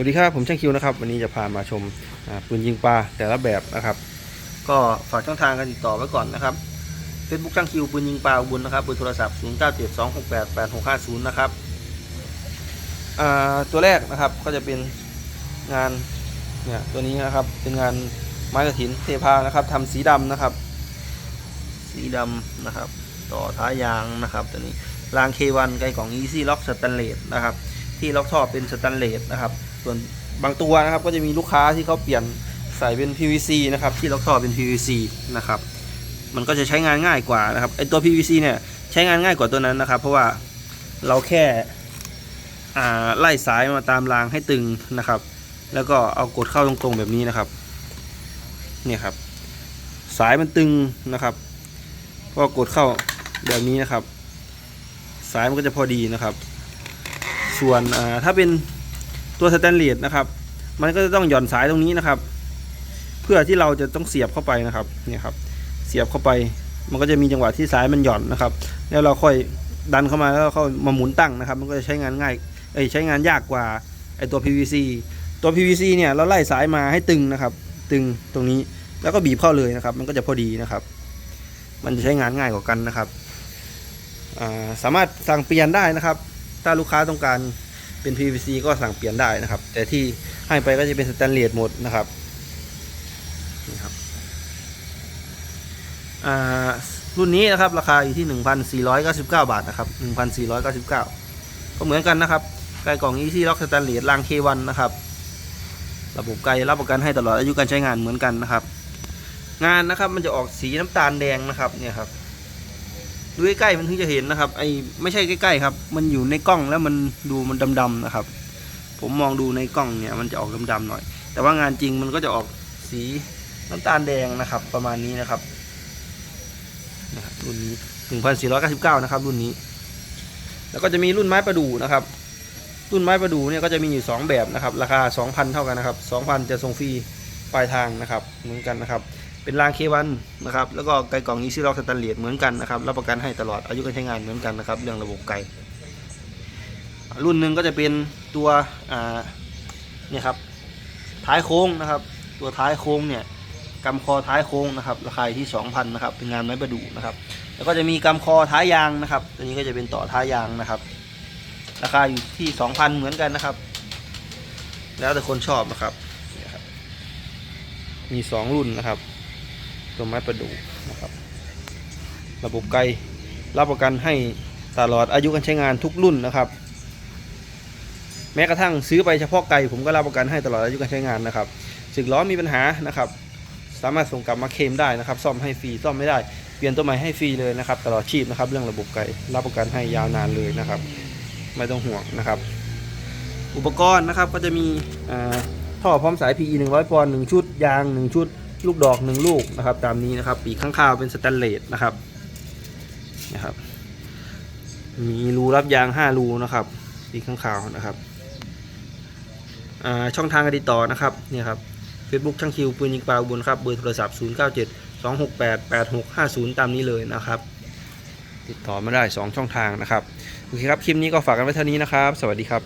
วัสดีครับผมช่างคิวนะครับวันนี้จะพามาชมปืนยิงปลาแต่ละแบบนะครับ ก็ฝากช่องทางการติดต่อไว้ก่อนนะครับ Facebook ช่างคิวปืนยิงปลาอุบุญนะครับเบอร์โทรศัพท์ 0 9 7 2 6 8 8 6 5 0 นะครับตัวแรกนะครับก็จะเป็นงานเนี่ยตัวนี้นะครับเป็นงานไม้กระถินเทพานะครับทำสีดำนะครับ สีดำนะครับ ต่อท้ายยางนะครับตัวนี้ราง K1 ไกลกล่อง Easy Lock Stainless นะครับที่ล็อกท่อเป็นสแตนเลสนะครับ ส่วนบางตัวนะครับก็จะมีลูกค้าที่เขาเปลี่ยนใส่เป็น PVC นะครับที่ล็อกท่อเป็น PVC นะครับมันก็จะใช้งานง่ายกว่านะครับไอตัว PVC เนี่ยใช้งานง่ายกว่าตัวนั้นนะครับ เพราะว่าเราแค่ไล่สายมาตามรางให้ตึงนะครับ แล้วก็เอากดเข้าตรงๆแบบนี้นะครับเนี่ยครับ สายมันตึงนะครับพอกดเข้าแบบนี้นะครับ สายมันก็จะพอดีนะครับ ส่วนถ้าเป็น ตัวสแตนเลสนะครับ มันก็จะต้องหย่อนสายตรงนี้นะครับ เพื่อที่เราจะต้องเสียบเข้าไปนะครับเนี่ยครับ เสียบเข้าไป มันก็จะมีจังหวะที่สายมันหย่อนนะครับ แล้วเราค่อยดันเข้ามาแล้วเข้ามาหมุนตั้งนะครับ มันก็จะใช้งานง่ายเอ้ใช้งานยากกว่าไอตัว PVC ตัว PVC เนี่ยเราไล่สายมาให้ตึงนะครับ ตึงตรงนี้แล้วก็บีบเข้าเลยนะครับ มันก็จะพอดีนะครับ มันจะใช้งานง่ายกว่ากันนะครับาสามารถสั่งเปลี่ยนได้นะครับ ถ้าลูกค้าต้องการ เป็น PVC ก็สั่งเปลี่ยนได้นะครับ แต่ที่ให้ไปก็จะเป็นสแตนเลสหมดนะครับนี่ครับอ่ารุ่นนี้นะครับราคาอยู่ที่ 1,499 บาทนะครับ 1,499 ก็เหมือนกันนะครับไกลกล่อง Easy Lock Stainless ราง K1 นะครับ ระบบไกลรับประกันให้ตลอดอายุการใช้งานเหมือนกันนะครับ งานนะครับมันจะออกสีน้ำตาลแดงนะครับเนี่ยครับ ดูใกล้ๆมันถึงจะเห็นนะครับไอ้ไม่ใช่ใกล้ๆครับ มันอยู่ในกล้องแล้วมันดูมันดำๆนะครับ ผมมองดูในกล้องเนี่ยมันจะออกดำๆหน่อย แต่ว่างานจริงมันก็จะออกสีน้ำตาลแดงนะครับ ประมาณนี้นะครับนะครับรุ่นนี้1499นะครับ รุ่นนี้ แล้วก็จะมีรุ่นไม้ประดู่นะครับ รุ่นไม้ประดู่เนี่ยก็จะมีอยู่ 2 แบบนะครับ ราคา 2,000 เท่ากันนะครับ 2,000 จะส่งฟรีปลายทางนะครับ เหมือนกันนะครับ เป็นรางเควันนะครับ แล้วก็ไกลกล่องนี้ซีล็อกสแตนเลสเหมือนกันนะครับ รับประกันให้ตลอดอายุการใช้งานเหมือนกันนะครับ เรื่องระบบไกลรุ่นหนึ่งก็จะเป็นตัวเนี่ยครับท้ายโค้งนะครับ ตัวท้ายโค้งเนี่ยกำคอท้ายโค้งนะครับ ราคาอยู่ที่ 2,000นะครับ เป็นงานไม้ประดู่นะครับ แล้วก็จะมีกำคอท้ายยางนะครับ ตัวนี้ก็จะเป็นต่อท้ายยางนะครับ ราคาอยู่ที่ 2,000 เหมือนกันนะครับ แล้วแต่คนชอบนะครับเนี่ยครับมี 2 รุ่นนะครับ ตัวไม้ประดู่นะครับ ระบบไกลรับประกันให้ตลอดอายุการใช้งานทุกรุ่นนะครับ แม้กระทั่งซื้อไปเฉพาะไกลผมก็รับประกันให้ตลอดอายุการใช้งานนะครับสึกล้อมีปัญหานะครับ สามารถส่งกลับมาเคลมได้นะครับ ซ่อมให้ฟรีซ่อมไม่ได้เปลี่ยนตัวใหม่ให้ฟรีเลยนะครับ ตลอดชีพนะครับ เรื่องระบบไกลรับประกันให้ยาวนานเลยนะครับ ไม่ต้องห่วงนะครับ อุปกรณ์นะครับก็จะมีท่อพร้อมสาย PE 100ปอนด์1ชุดยาง 1 ชุด ลูกดอก1ลูกนะครับ ตามนี้นะครับ ปีกข้างคาวเป็นสแตนเลสนะครับนะครับ มีรูรับยาง5รูนะครับ ปีกข้างคาวนะครับอ่าช่องทางการติดต่อนะครับเนี่ยครับ Facebook ช่างคิวปืนยิงปลาอุบลครับเบอร์โทรศัพท์ 0 9 7 2 6 8 8 6 5 0 ตามนี้เลยนะครับ ติดต่อมาได้ 2 ช่องทางนะครับ โอเคครับ คลิปนี้ก็ฝากกันไว้เท่านี้นะครับ สวัสดีครับ